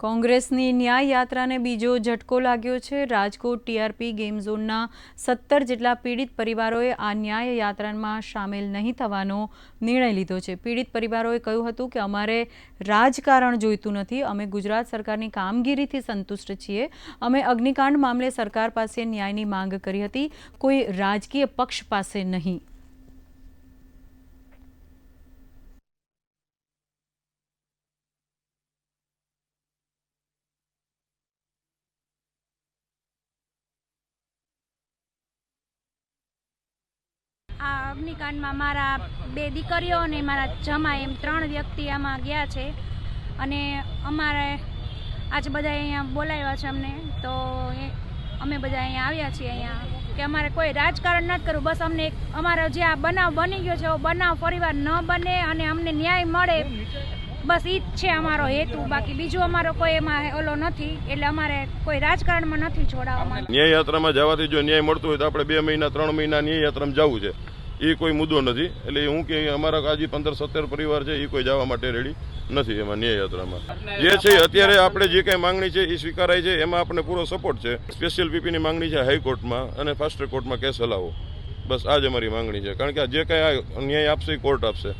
કોંગ્રેસની ન્યાય યાત્રાને બીજો ઝટકો લાગ્યો છે. રાજકોટ ટીઆરપી ગેમ ઝોનના સત્તર જેટલા પીડિત પરિવારોએ આ ન્યાય યાત્રામાં સામેલ નહીં થવાનો નિર્ણય લીધો છે. પીડિત પરિવારોએ કહ્યું હતું કે, અમારે રાજકારણ જોઈતું નથી. અમે ગુજરાત સરકારની કામગીરીથી સંતુષ્ટ છીએ. અમે અગ્નિકાંડ મામલે સરકાર પાસે ન્યાયની માંગ કરી હતી. કોઈ રાજકીય પક્ષ પાસે નહીં. આ અગ્નિકાંડમાં મારા બે દીકરીઓ અને મારા જમા એમ ત્રણ વ્યક્તિ આમાં ગયા છે. અને અમારે આજે બધા અહીંયા બોલાવ્યા છે અમને. તો અમે બધા અહીંયા આવ્યા છીએ અહીંયા. કે અમારે કોઈ રાજકારણ નથી કરવું. બસ અમને અમારો જે આ બનાવ બની ગયો છે, એવો બનાવ ફરીવાર ન બને અને અમને ન્યાય મળે. બસ એ જ છે અમારો હેતુ. બાકી બીજું અમારો કોઈ એમાં ઓલો નથી. એટલે અમારે કોઈ રાજકારણમાં નથી જોડાવા ન્યાય યાત્રામાં જવાથી જો ન્યાય મળતો હોય તો આપણે બે મહિના, ત્રણ મહિના ન્યાય જવું છે. એ કોઈ મુદ્દો નથી. એટલે હું કે અમારા આજે પંદર સત્તર પરિવાર છે એ કોઈ જવા માટે રેડી નથી એમાં ન્યાય યાત્રામાં જે છે અત્યારે આપણે જે કાંઈ માંગણી છે એ સ્વીકારાય છે એમાં આપણે પૂરો સપોર્ટ છે. સ્પેશિયલ પીપીની માંગણી છે હાઈકોર્ટમાં અને ફાસ્ટ કોર્ટમાં કેસ હલાવો. બસ આ જ અમારી માંગણી છે. કારણ કે આ જે કાંઈ ન્યાય આપશે એ કોર્ટ આપશે.